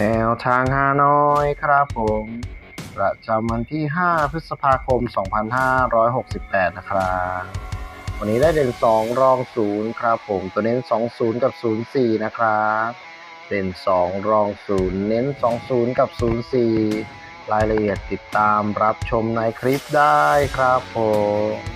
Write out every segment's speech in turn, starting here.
แนวทางฮานอยครับผม ประจำวันที่ 5 พฤษภาคม 2568 นะครับ วันนี้ได้เด่น 2 รอง 0 ครับผม ตัวเน้น 20 กับ 04 นะครับ เด่น 2 รอง 0 เน้น 20 กับ 04 รายละเอียดติดตามรับชมในคลิปได้ครับผม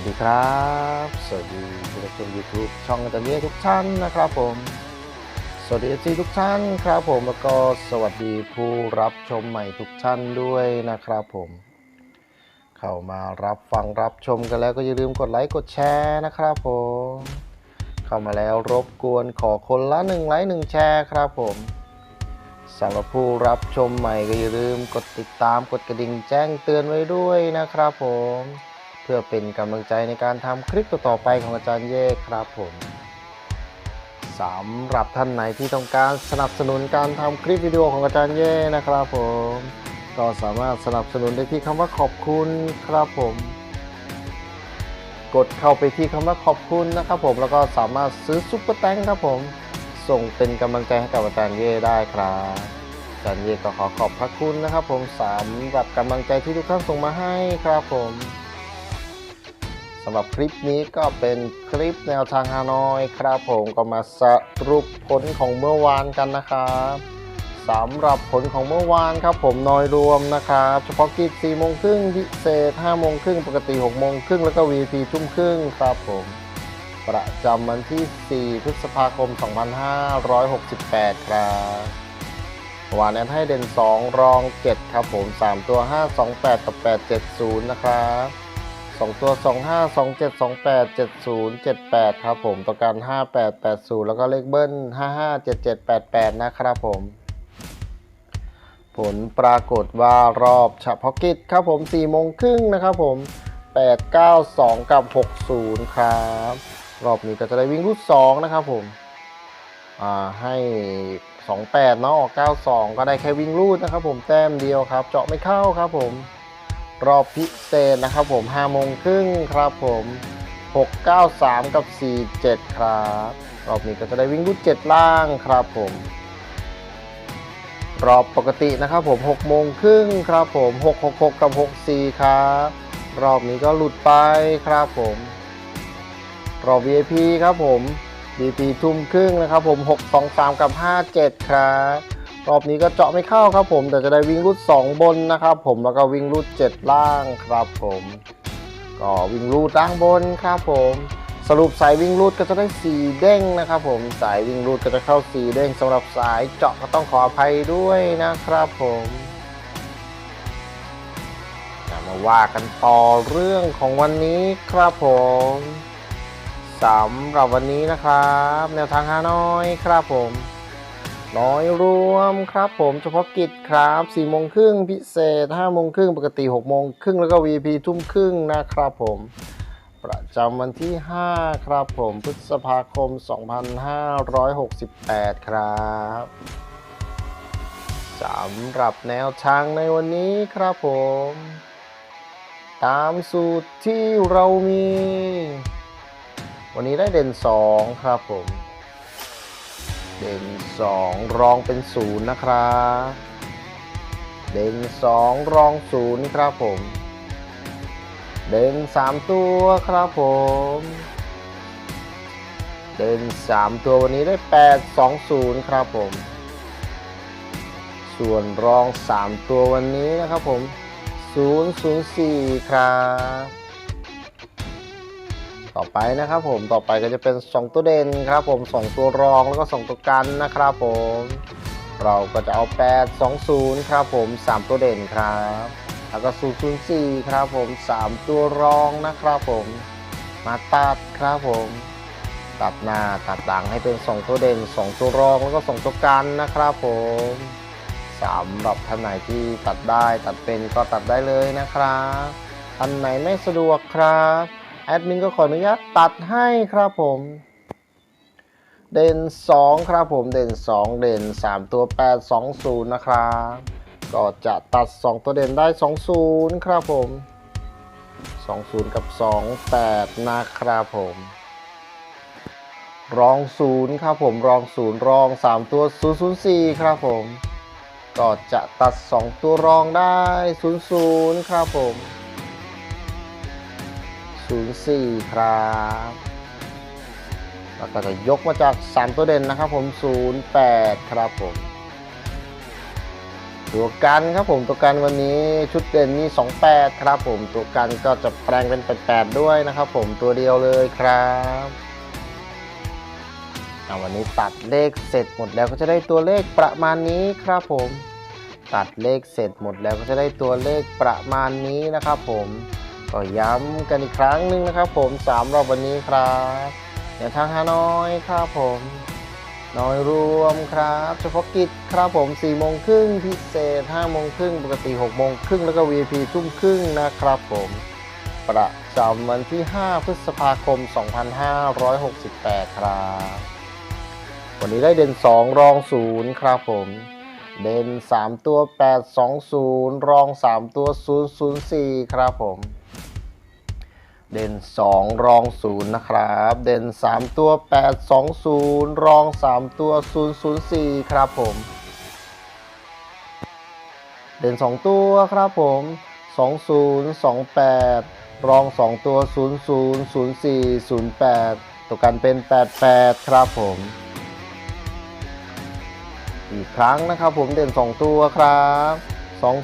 วัสดีครับ สวัสดีผู้รับชม YouTube ช่องอาจารย์เยทุกท่านนะครับผม สวัสดีเอซีทุกท่านครับผมแล้วก็สวัสดีผู้รับชมใหม่ทุกท่านด้วยนะครับผม เข้ามารับฟังรับชมกันแล้วก็อย่าลืมกดไลค์กดแชร์นะครับผม เข้ามาแล้วรบกวนขอคนละหนึ่งไลค์หนึ่งแชร์ครับผมสำหรับผู้รับชมใหม่ก็อย่าลืมกดติดตามกดกระดิ่งแจ้งเตือนไว้ด้วยนะครับผม พื่อเป็นกำลังใจในการทำคลิปต่อไปของอาจารย์เย่ครับผมสำหรับท่านไหนที่ต้องการสนับสนุนการทำคลิปวิดีโอของอาจารย์เย่นะครับผม ก็สามารถสนับสนุนได้ที่คำว่าขอบคุณครับผม กดเข้าไปที่คำว่าขอบคุณนะครับผมแล้วก็สามารถซื้อซุปเปอร์แตงครับผม ส่งเป็นกำลังใจให้กับอาจารย์เย่ได้ครับอาจารย์เย่ก็ขอขอบพระคุณนะครับผมสำหรับกำลังใจที่ทุกท่านส่งมาให้ครับผมำหรับคลิปนี้ก็เป็นคลิปแนวทางฮานอยครับผมก็มาสรุปผลของเมื่อวานกันนะครับสำหรับผลของเมื่อวานครับผมนอยรวมนะครับ เฉพาะกิจ4โมงครึ่งพิเศษ5โมงครึ่งปกติ6โมงครึ่งแล้วก็ VP ทุ่มครึ่งครับผมประจำวันที่ 4 พฤษภาคม 2568 ครับวานนั้นให้เด่น 2 รอง 7 ครับผม 3 ตัว 5 2 8 กับ 870 นะครับ สองตัวสองห้าสองเจ็ดสองแปดเจ็ดศูนย์เจ็ดแปดครับผมต่อกันห้าแปดแปดศูนย์แล้วก็เลขเบิ้ลห้าห้าเจ็ดเจ็ดแปดแปดนะครับผม ผลปรากฏว่ารอบเฉพาะกิจครับผมสี่โมงครึ่งนะครับผมแปดเก้าสองกับหกศูนย์ครับ รอบนี้ก็จะได้วิ่งรูดสองนะครับผม อ่าให้สองแปดเนาะออกเก้าสองก็ได้แค่วิ่งรูดนะครับผมแต้มเดียวครับ เจาะไม่เข้าครับผม รอบพิเศษนะครับผม5โมงครึ่งครับผม 693 กับ 47 ครับ รอบนี้ก็จะได้วิ่งรูด7ล่างครับผม รอบปกตินะครับผม6โมงครึ่งครับผม 666 กับ 64 ครับ รอบนี้ก็หลุดไปครับผม รอบ VIP ครับผม VIP ทุ่มครึ่งนะครับผม 623 กับ 57 ครับ รอบนี้ก็เจาะไม่เข้าครับผม แต่จะได้วิ่งรูด2 บนนะครับผมแล้วก็วิ่งรูด7 ล่างครับผม ก็วิ่งรูดล่างบนครับผม สรุปสายวิ่งรูดก็จะได้ 4 เด้งนะครับผมสายวิ่งรูดก็จะเข้า 4 เด้งสำหรับสายเจาะก็ต้องขออภัยด้วยนะครับผมมาว่ากันต่อเรื่องของวันนี้ครับผมสำหรับวันนี้นะครับ แนวทางฮานอยครับผม น้อยรวมครับผมเฉพาะกิจครับ4โมงครึ่งพิเศษ5โมงครึ่งปกติ6โมงครึ่งแล้วก็ VP ทุ่มครึ่งนะครับผม ประจำวันที่ 5 ครับผมพฤษภาคม 2568 ครับสำหรับแนวทางในวันนี้ครับผม ตามสูตรที่เรามี วันนี้ได้เด่น 2 ครับผม เด่น2 รองเป็น0นะครับเด่น2 รอง0ครับผม เด่น3 ตัวครับผม เด่น3 ตัววันนี้ได้ 8 2 0 ครับผม ส่วนรอง 3 ตัววันนี้นะครับผม 0 0 4 ครับ ต่อไปนะครับผมต่อไปก็จะเป็น 2 ตัวเด่นครับผม 2 ตัวรองแล้วก็ 2 ตัวกันนะครับผม เราก็จะเอา 8 2 0 ครับผม 3 ตัวเด่นครับ แล้วก็0 0 4 ครับผม 3 ตัวรองนะครับผม มาตัดครับผม ตัดหน้าตัดหลังให้เป็น 2 ตัวเด่น 2 ตัวรองแล้วก็ 2 ตัวกันนะครับผมสำหรับท่านไหนที่ตัดได้ตัดเป็นก็ตัดได้เลยนะครับท่านไหนไม่สะดวกครับ แอดมินก็ขออนุญาตตัดให้ครับผม เด่น 2 ครับผมเด่น 2 เด่น 3 ตัว 8 2 0 นะครับ ก็จะตัด 2 ตัวเด่นได้ 2 0 ครับผม 20 กับ 28 นะครับผม รอง 0 ครับผมรอง 0 รอง 3 ตัว 004 ครับผม ก็จะตัด 2 ตัวรองได้ 00 ครับผม 04 ครับ แล้วก็จะยกมาจาก 3 ตัวเด่นนะครับผม 08 ครับผม ตัวกันครับผมตัวกันวันนี้ชุดเด่นมี28 ครับผม ตัวกันก็จะแปลงเป็น 88 ด้วยนะครับผมตัวเดียวเลยครับอะวันนี้ตัดเลขเสร็จหมดแล้วก็จะได้ตัวเลขประมาณนี้ครับผม ตัดเลขเสร็จหมดแล้วก็จะได้ตัวเลขประมาณนี้นะครับผม ก็ย้ำกันอีกครั้งหนึ่งนะครับ ผมสามรอบวันนี้ครับแนวทางฮานอยครับผม น้อยรวมครับ เฉพาะกิจครับผม4โมงครึ่งพิเศษ5โมงครึ่งปกติ6โมงครึ่งแล้วก็ VIP ทุ่มครึ่งนะครับผมประจำวันที่ 5 พฤษภาคม 2568 ครับ วันนี้ได้เด่น 2 รอง 0 ครับผม เด่น 3 ตัว 820 รอง 3 ตัว 004 ครับผม เด่น 2 รอง 0 นะครับ เด่น 3 ตัว 820 รอง 3 ตัว 004 ครับผม เด่น 2 ตัวครับผม 20 28 รอง 2 ตัว 00 04 08 ตัวกันเป็น 88 ครับผม อีกครั้งนะครับผมเด่น 2 ตัวครับ 20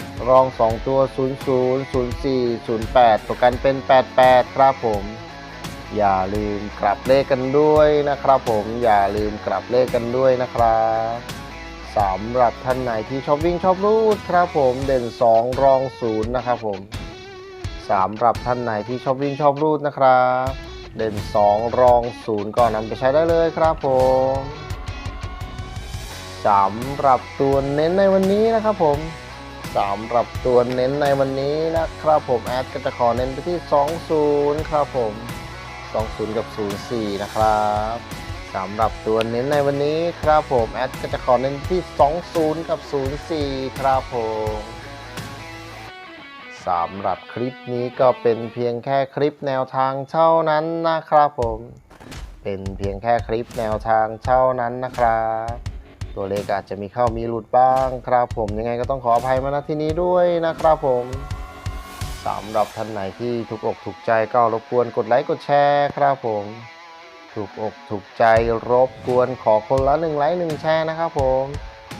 28 รอง 2 ตัว 00 04 08ตัวกันเป็น 88 ครับผม อย่าลืมกลับเลขกันด้วยนะครับผม อย่าลืมกลับเลขกันด้วยนะครับสำหรับท่านไหนที่ชอบวิ่งชอบรูดครับผม เด่น 2 รอง 0 นะครับผมสำหรับท่านไหนที่ชอบวิ่งชอบรูดนะครับ เด่น 2 รอง 0 ก็นำไปใช้ได้เลยครับผมสำหรับตัวเน้นในวันนี้นะครับผม สำหรับตัวเน้นในวันนี้นะครับผมแอดก็จะขอเน้นไปที่ 20 ครับผม 20 กับ 04 นะครับสำหรับตัวเน้นในวันนี้ครับผมแอดก็จะขอเน้นที่ 20 กับ 04 ครับผมสำหรับคลิปนี้ก็เป็นเพียงแค่คลิปแนวทางเท่านั้นนะครับผม เป็นเพียงแค่คลิปแนวทางเท่านั้นนะครับ ตัวเลขอาจจะมีเข้ามีหลุดบ้างครับผมยังไงก็ต้องขออภัยมาณที่นี้ด้วยนะครับผมสำหรับท่านไหนที่ถูกอกถูกใจก็รบกวนกดไลค์กดแชร์ครับผม ถูกอกถูกใจรบกวนขอคนละหนึ่งไลค์หนึ่งแชร์นะครับผม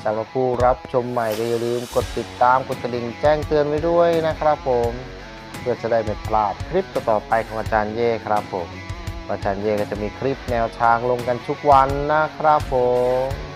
สำหรับผู้รับชมใหม่ก็อย่าลืมกดติดตามกดกระดิ่งแจ้งเตือนไว้ด้วยนะครับผม เพื่อจะได้ไม่พลาดคลิปต่อไปของอาจารย์เย่ครับผมอาจารย์เย่ก็จะมีคลิปแนวทางลงกันทุกวันนะครับผม